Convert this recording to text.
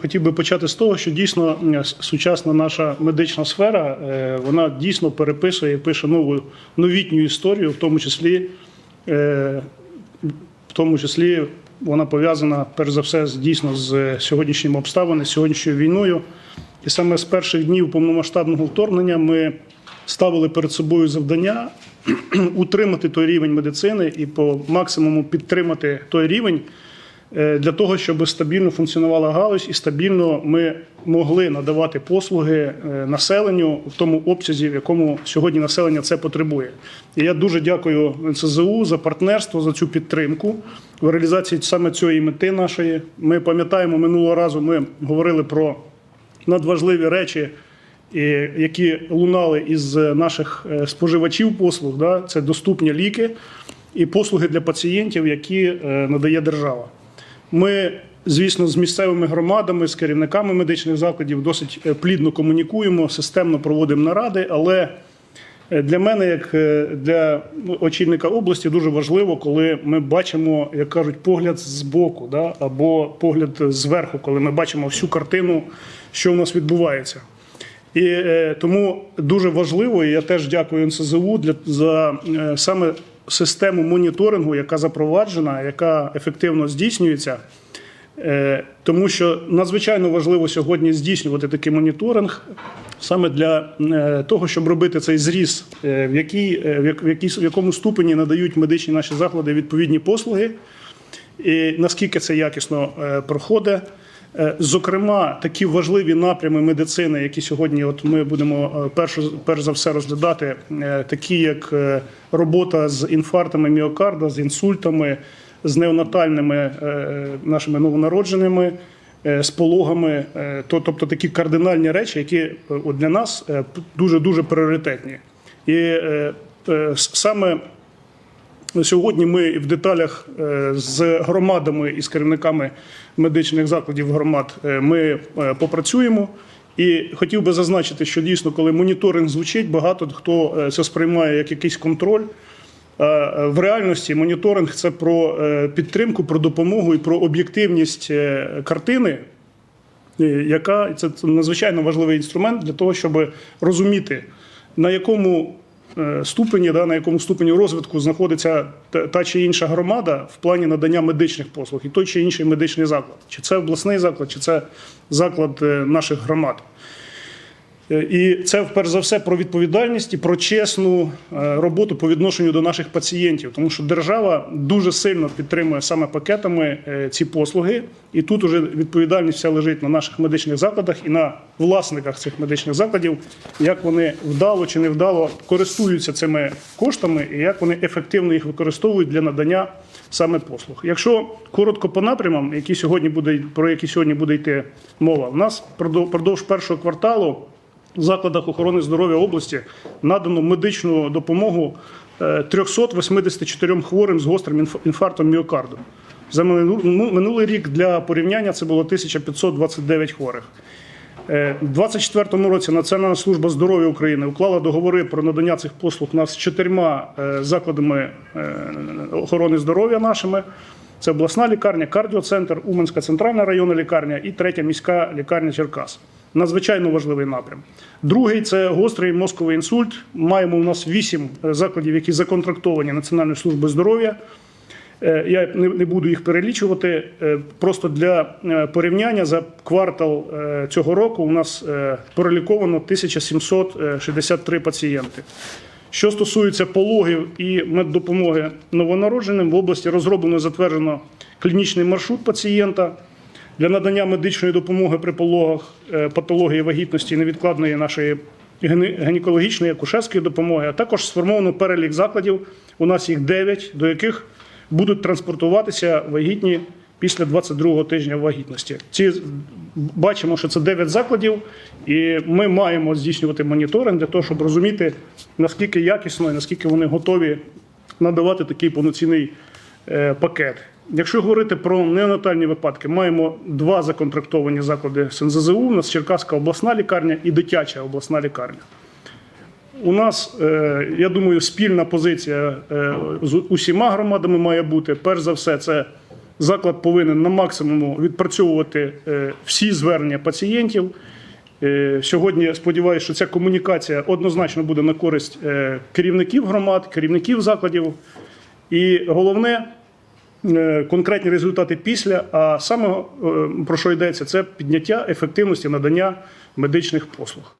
хотів би почати з того, що дійсно сучасна наша медична сфера е, вона дійсно переписує і пише нову новітню історію, в тому числі, е, в тому числі вона пов'язана перш за все з дійсно з сьогоднішніми обставинами, з сьогоднішньою війною. І саме з перших днів повномасштабного вторгнення ми ставили перед собою завдання утримати той рівень медицини і по максимуму підтримати той рівень для того, щоб стабільно функціонувала галузь і стабільно ми могли надавати послуги е, населенню в тому обсязі, в якому сьогодні населення це потребує. І я дуже дякую НСЗУ за партнерство, за цю підтримку в реалізації саме цієї мети нашої. Ми пам'ятаємо минулого разу. Ми говорили про надважливі речі, які лунали із наших е, споживачів послуг. Да? Це доступні ліки і послуги для пацієнтів, які е, надає держава. Ми, звісно, з місцевими громадами, з керівниками медичних закладів досить е, плідно комунікуємо, системно проводимо наради, але Е, Для мене, як е, для очільника області, дуже важливо, коли ми бачимо, як кажуть, погляд з боку, да, або погляд зверху, коли ми бачимо всю картину, що в нас відбувається. І е, тому дуже важливо, і я теж дякую НСЗУ для за е, саме систему моніторингу, яка запроваджена, яка ефективно здійснюється. Е, Тому що надзвичайно важливо сьогодні здійснювати такий моніторинг саме для е, того, щоб робити цей зріз, е, в, якій, в як- в якій- в якому ступені надають медичні наші заклади відповідні послуги, і наскільки це якісно проходить. Е, Зокрема, такі важливі напрями медицини, які сьогодні от ми будемо е, перш, перш за все розглядати, е, такі як робота з інфарктами міокарда, з інсультами, з неонатальними нашими новонародженими, з пологами, то, тобто такі кардинальні речі, які от для нас дуже дуже пріоритетні. І саме Сьогодні ми в деталях е, з громадами і з керівниками медичних закладів громад е, ми е, попрацюємо. І хотів би зазначити, що дійсно, коли моніторинг звучить, багато хто це сприймає як якийсь контроль. В реальності моніторинг це про підтримку, про допомогу і про об'єктивність картини, яка це надзвичайно важливий інструмент для того, щоб розуміти, на якому ступені, да, на якому ступені розвитку знаходиться та, та чи інша громада в плані надання медичних послуг і той чи інший медичний заклад. Чи це обласний заклад, чи це заклад е, наших громад. Е, І це перш за все про відповідальність і про чесну е, роботу по відношенню до наших пацієнтів, тому що держава дуже сильно підтримує саме пакетами е, ці послуги, і тут уже відповідальність вся лежить на наших медичних закладах і на власниках цих медичних закладів, як вони вдало чи невдало користуються цими коштами, і як вони ефективно їх використовують для надання саме послуг. Якщо коротко по напрямам, які сьогодні буде про які сьогодні буде йти мова, у нас продов- впродовж першого кварталу в закладах охорони здоров'я області надано медичну допомогу е, 384 хворим з гострим інф- інфарктом міокарду. За ну, минулий рік для порівняння це було 1529 хворих. Е, У 2024 році Національна служба здоров'я України уклала договори про надання цих послуг нас з чотирма е, закладами е, охорони здоров'я нашими. Це обласна лікарня, кардіоцентр, Уманська центральна районна лікарня і третя міська лікарня Черкас. Надзвичайно важливий напрям. Другий це гострий мозковий інсульт. Маємо у нас вісім е, закладів, які законтрактовані Національною службою здоров'я. Е, Я не буду їх перелічувати. Е, Просто для порівняння за квартал цього року у нас переліковано 1763 пацієнти. Що стосується пологів і меддопомоги новонародженим, в області розроблено і затверджено клінічний маршрут пацієнта для надання медичної допомоги при пологах, е, патології вагітності невідкладної нашої гіне- гінекологічної акушерської допомоги, а також сформовано перелік закладів. У нас їх 9, до яких будуть транспортуватися вагітні після 22-го тижня вагітності. Ці бачимо, що це 9 закладів, і ми маємо здійснювати моніторинг для того, щоб розуміти, наскільки якісно і наскільки вони готові надавати такий повноцінний е, пакет. Якщо говорити про неонатальні випадки, маємо два законтрактовані заклади СНЗЗУ. У нас Черкаська обласна лікарня і дитяча обласна лікарня. У нас, е, я думаю, спільна позиція е, з усіма громадами має бути. Перш за все, це заклад повинен на максимуму відпрацьовувати е, всі звернення пацієнтів. Сьогодні сподіваюся, що ця комунікація однозначно буде на користь керівників громад, керівників закладів. І головне. Е, конкретні результати після. А саме е, про що йдеться, це підняття ефективності надання медичних послуг.